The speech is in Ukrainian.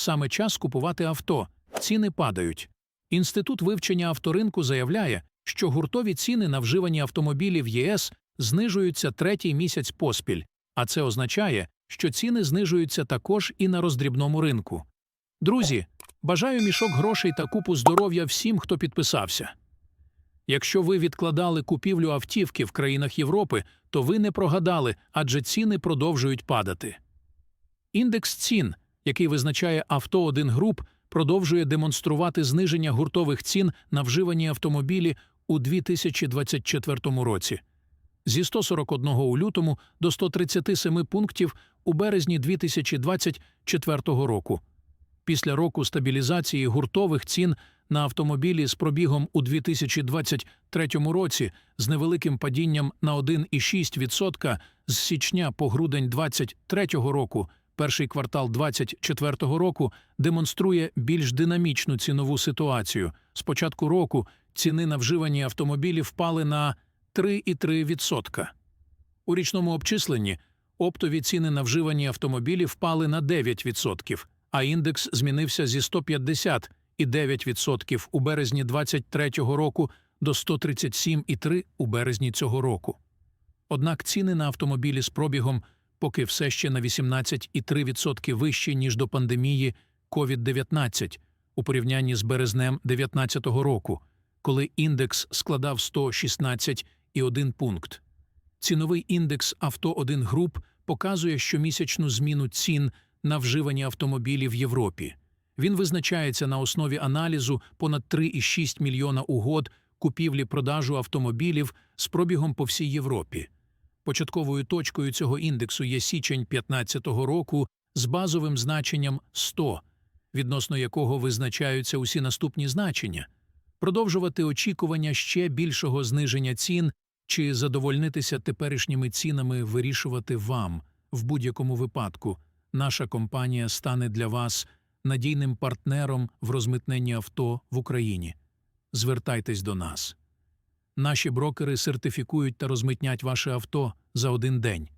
саме час купувати авто, ціни падають. Інститут вивчення авторинку заявляє, що гуртові ціни на вживані автомобілі в ЄС знижуються третій місяць поспіль, а це означає, що ціни знижуються також і на роздрібному ринку. Друзі, бажаю мішок грошей та купу здоров'я всім, хто підписався. Якщо ви відкладали купівлю автівки в країнах Європи, то ви не прогадали, адже ціни продовжують падати. Індекс цін, який визначає авто 1 груп, продовжує демонструвати зниження гуртових цін на вживані автомобілі у 2024 році зі 141 у лютому до 137 пунктів у березні 2024 року. Після року стабілізації гуртових цін на автомобілі з пробігом у 2023 році з невеликим падінням на 1,6% з січня по грудень 2023 року, перший квартал 2024 року демонструє більш динамічну цінову ситуацію. З початку року ціни на вживані автомобілі впали на 3,3%. У річному обчисленні оптові ціни на вживані автомобілі впали на 9%, а індекс змінився зі 150,9% у березні 2023 року до 137,3% у березні цього року. Однак ціни на автомобілі з пробігом поки все ще на 18,3% вищі, ніж до пандемії COVID-19 у порівнянні з березнем 2019 року, коли індекс складав 116,1 пункт. Ціновий індекс авто 1 груп показує щомісячну зміну цін на вживані автомобілі в Європі. Він визначається на основі аналізу понад 3,6 мільйона угод купівлі-продажу автомобілів з пробігом по всій Європі. Початковою точкою цього індексу є січень 2015 року з базовим значенням 100, відносно якого визначаються усі наступні значення. Продовжувати очікування ще більшого зниження цін чи задовольнитися теперішніми цінами вирішувати вам в будь-якому випадку. Наша компанія стане для вас надійним партнером в розмитненні авто в Україні. Звертайтесь до нас. Наші брокери сертифікують та розмитнять ваше авто за один день.